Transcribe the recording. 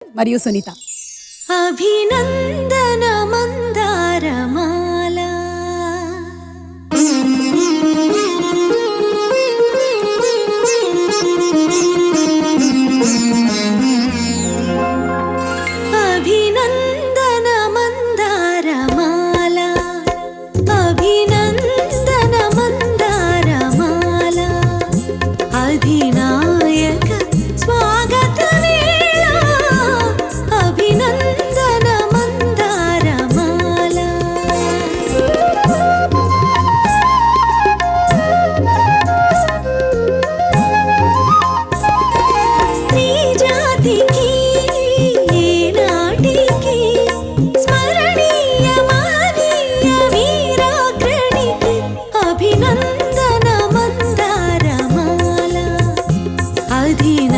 మరియు సునీత అభినందన మందారమాల అభినందన మందారమాల అభిన അധീന